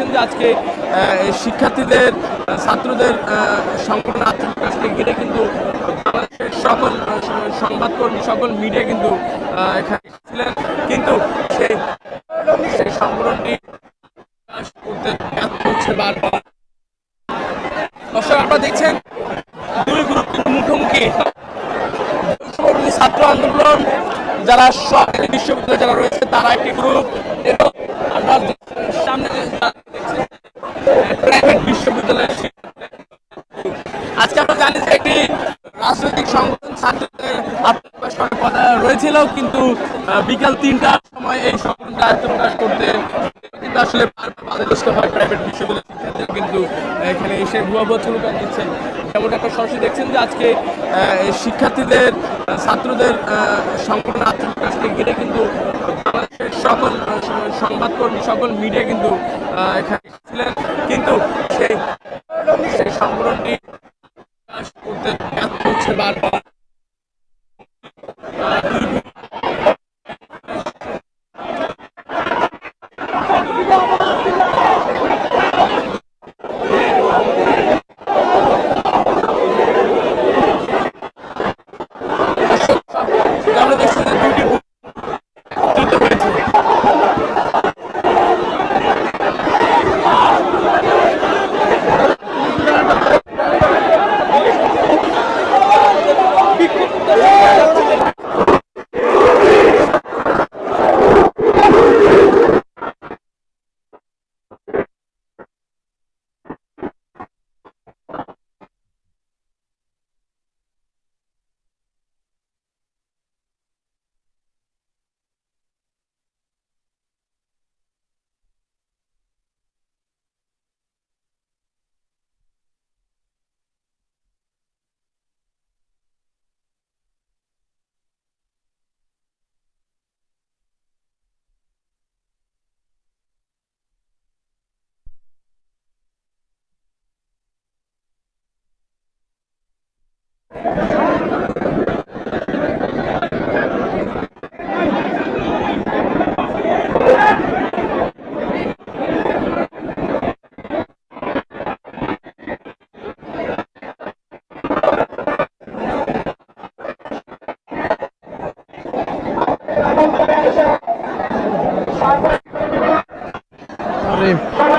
দেখছেন যে আজকে শিক্ষার্থীদের, ছাত্রদের সংগঠন আত্মপ্রকাশকে ঘিরে কিন্তু বাংলাদেশের সকল সংবাদকর্মী, সকল মিডিয়া কিন্তু এখানে ছিলেন কিন্তু সেই সেই সংগঠনটি করতে ব্যর্থ হচ্ছে বারবার। দর্শক, আপনারা দেখছেন, দুই গ্রুপ মুখোমুখি। ছাত্র আন্দোলন, যারা সরকারি বিশ্ববিদ্যালয়ে যারা রয়েছে, তারা একটি গ্রুপ। এবং আমরা সামনে যে যারা দেখছেন, প্রাইভেট বিশ্ববিদ্যালয়ের শিক্ষার্থীরা group। আজকে আমরা জানি যে একটি রাজনৈতিক সংগঠন ছাত্রদের কথা রয়েছিল কিন্তু বিকাল তিনটার সময় এই করতে কিন্তু আসলে বাধাগ্রস্ত হয় প্রাইভেট বিশ্ববিদ্যালয়ের শিক্ষার্থীরা, কিন্তু এখানে এসে ভুয়া দিচ্ছেন সরাসরি দেখছেন যে আজকে শিক্ষার্থীদের ছাত্রদের সংগঠন আত্মপ্রকাশকে ঘিরে কিন্তু বাংলাদেশের সকল সংবাদকর্মী, সকল মিডিয়া কিন্তু এখানে ছিলেন কিন্তু সেই সেই সংগঠনটি করতে ব্যর্থ হচ্ছে বারবার। Sorry.